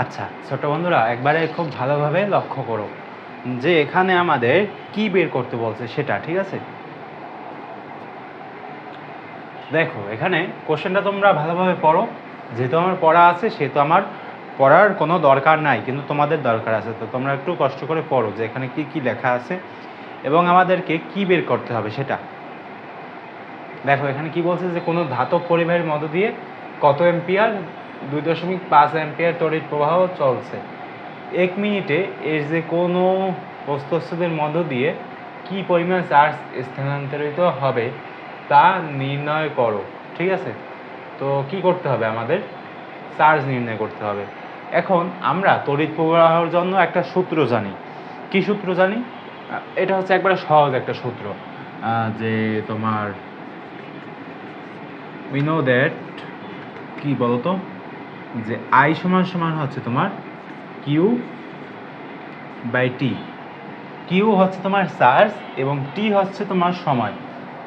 আচ্ছা ছোট বন্ধুরা, একবারে খুব ভালোভাবে লক্ষ্য করো। যে এখানে আমাদের কি বের করতে বলছে সেটা, ঠিক আছে? দেখো, এখানে কোশ্চেনটা তোমরা ভালোভাবে পড়ো। যেহেতু আমার পড়া আছে, সেহেতু আমার পড়ার কোনো দরকার নাই, কিন্তু তোমাদের দরকার আছে। তো তোমরা একটু কষ্ট করে পড়ো যে এখানে কি কি লেখা আছে এবং আমাদেরকে কি বের করতে হবে সেটা। দেখো, এখানে কি বলছে যে কোনো ধাতব পরিবাহের মধ্য দিয়ে কত এম্পিয়ার দুই দশমিক পাঁচ অ্যাম্পিয়ার তড়িৎ প্রবাহ চলছে। এক মিনিটে এর যে কোনো প্রস্তস্থদের মধ্য দিয়ে কি পরিমাণ চার্জ স্থানান্তরিত হবে তা নির্ণয় করো, ঠিক আছে? তো কি করতে হবে আমাদের? চার্জ নির্ণয় করতে হবে। এখন আমরা তড়িৎ প্রবাহের জন্য একটা সূত্র জানি। কি সূত্র জানি? এটা হচ্ছে একবারে সহজ একটা সূত্র যে তোমার উই নো দ্যাট কি বলতো? যে আই সমান সমান হচ্ছে তোমার কিউ বাই টি কিউ হচ্ছে তোমার চার্জ এবং টি হচ্ছে তোমার সময়।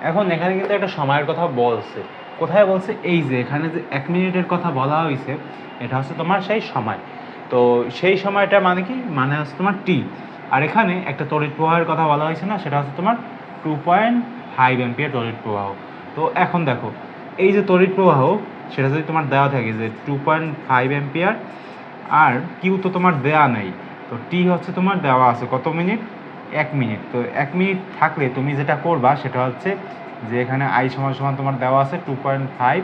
এখন এখানে কিন্তু একটা সময়ের কথা বলছে। কোথায় বলছে? এই যে এখানে যে এক মিনিটের কথা বলা হয়েছে, এটা হচ্ছে তোমার সেই সময়। তো সেই সময়টা মানে কি? মানে হচ্ছে তোমার টি আর এখানে একটা তড়িৎ প্রবাহের কথা বলা হয়েছে না, সেটা হচ্ছে তোমার টু পয়েন্ট ফাইভ এমপিয়ার তড়িৎ প্রবাহ। তো এখন দেখো, এই যে তড়িৎ প্রবাহ সেটা যদি তোমার দেওয়া থাকে যে টু পয়েন্ট ফাইভ এম্পিয়ার আর কিউ তো তোমার দেওয়া নেই, তো টি হচ্ছে তোমার দেওয়া আছে কত মিনিট? এক মিনিট। তো এক মিনিট থাকলে তুমি যেটা করবা সেটা হচ্ছে যে এখানে আই সমান সমান তোমার দেওয়া আছে টু পয়েন্ট ফাইভ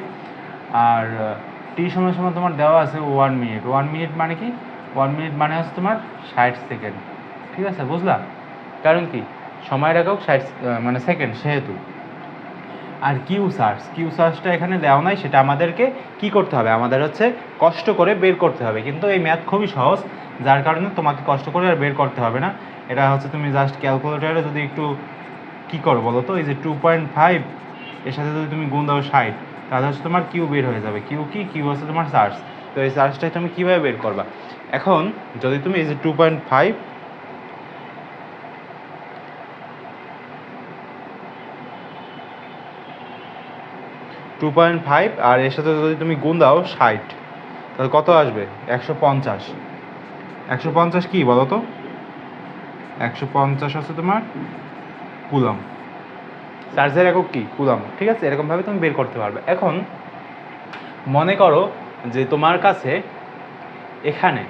আর টি সমান সমান তোমার দেওয়া আছে ওয়ান মিনিট ওয়ান মিনিট মানে কি? ওয়ান মিনিট মানে হচ্ছে তোমার ষাট সেকেন্ড ঠিক আছে, বুঝলা? কারণ কি? সময় রাখাও ষাট মানে সেকেন্ড সেহেতু। আর কিউ সার্চ কিউ সার্চটা এখানে দেওয়া নাই, সেটা আমাদেরকে কি করতে হবে? আমাদের হচ্ছে কষ্ট করে বের করতে হবে। কিন্তু এই ম্যাথ খুবই সহজ, যার কারণে তোমাকে কষ্ট করে আর বের করতে হবে না। এটা হচ্ছে তুমি জাস্ট ক্যালকুলেটারে যদি একটু কি করো বলো তো? এই যে টু পয়েন্ট ফাইভ এর সাথে যদি তুমি গুণ দাও ষাট, তাহলে হচ্ছে তোমার কিউ বের হয়ে যাবে। কিউ কি? কিউ হচ্ছে তোমার চার্জ তো এই চার্জটাই তুমি কীভাবে বের করবা? এখন যদি তুমি এই যে two point five two point five আর এর সাথে যদি তুমি গুণ দাও ষাট, তাহলে কত আসবে? একশো পঞ্চাশ। একশো পঞ্চাশ কী বলো তো? একশো পঞ্চাশ হচ্ছে তোমার কুলাম। চার্জের একক কি? কুলাম। ঠিক আছে? এরকমভাবে তুমি বের করতে পারবে। এখন মনে করো যে তোমার কাছে এখানে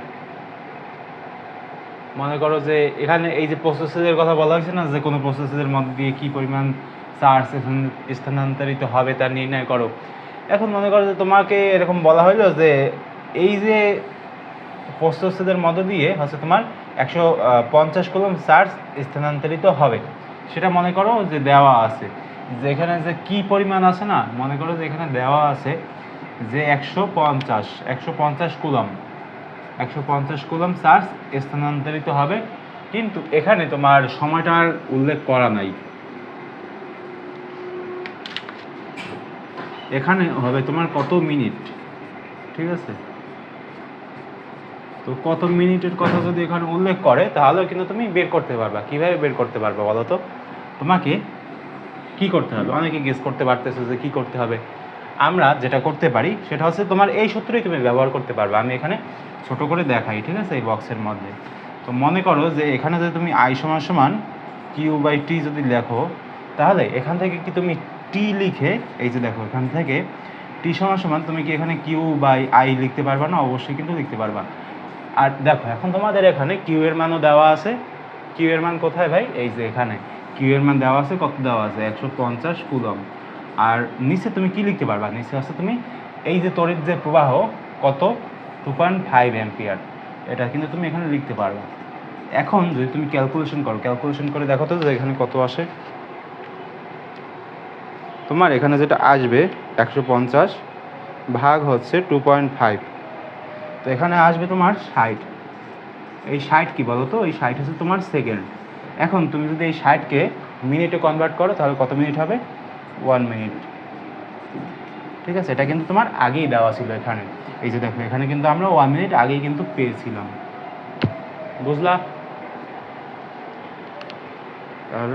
মনে করো যে এখানে এই যে প্রসেসের কথা বলা হয়েছে না, যে কোনো প্রসেসের মধ্যে দিয়ে কি পরিমাণ চার্জ স্থানান্তরিত হবে তা নির্ণয় করো। এখন মনে করো যে তোমাকে এরকম বলা হলো যে এই যে প্রস্তুতদের মধ্য দিয়ে হচ্ছে তোমার একশো পঞ্চাশ কুলম চার্জ স্থানান্তরিত হবে। সেটা মনে করো যে দেওয়া আছে। যে এখানে যে কি পরিমাণ আছে না, মনে করো যে এখানে দেওয়া আছে যে একশো পঞ্চাশ একশো পঞ্চাশ কুলম। একশো পঞ্চাশ কুলম চার্জ স্থানান্তরিত হবে। কিন্তু এখানে তোমার সময়টার উল্লেখ করা নাই। এখানে হবে তোমার কত মিনিট? ঠিক আছে? তো কত মিনিটের কথা যদি এখানে উল্লেখ করে, তাহলেও কিন্তু তুমি বের করতে পারবা। কীভাবে বের করতে পারবা বলো তো? তোমাকে কি করতে হবে? অনেকে গেস করতে পারতেছো যে কি করতে হবে। আমরা যেটা করতে পারি, সেটা হচ্ছে তোমার এই সূত্রই তুমি ব্যবহার করতে পারবে। আমি এখানে ছোট করে দেখাই, ঠিক আছে, এই বক্সের মধ্যে। তো মনে করো যে এখানে যদি তুমি আই সমান সমান কিউ বাই টি যদি লেখো, তাহলে এখান থেকে কি তুমি টি লিখে, এই যে দেখো এখান থেকে টি সমান সমান তুমি কি এখানে কিউ বাই আই লিখতে পারবা না? অবশ্যই কিন্তু লিখতে পারবা। আর দেখো, এখন তোমাদের এখানে কিউ এর মানও দেওয়া আছে। কিউ এর মান কোথায় ভাই? এই যে এখানে। কিউ এর মান দেওয়া আছে, কত দেওয়া আছে? একশো পঞ্চাশ কুলম। আর নিচে তুমি কি লিখতে পারবা? নিচে আছে তুমি, এই যে তড়িৎ যে প্রবাহ, কত? টু পয়েন্ট ফাইভ অ্যাম্পিয়ার এটা কিন্তু তুমি এখানে লিখতে পারবা। এখন যদি তুমি ক্যালকুলেশন করো ক্যালকুলেশন করে দেখো তো যে এখানে কত আসে। তোমার এখানে যেটা আসবে, একশো পঞ্চাশ ভাগ হচ্ছে টু পয়েন্ট ফাইভ তো এখানে আসবে তোমার ষাট। এই ষাট কি বলো তো? এই ষাট হচ্ছে তোমার সেকেন্ড এখন তুমি যদি এই ষাটকে মিনিটে কনভার্ট করো, তাহলে কত মিনিট হবে? ওয়ান মিনিট ঠিক আছে? এটা কিন্তু তোমার আগেই দেওয়া ছিল এখানে। এই যে দেখো, এখানে কিন্তু আমরা ওয়ান মিনিট আগেই কিন্তু পেয়েছিলাম। বুঝলা?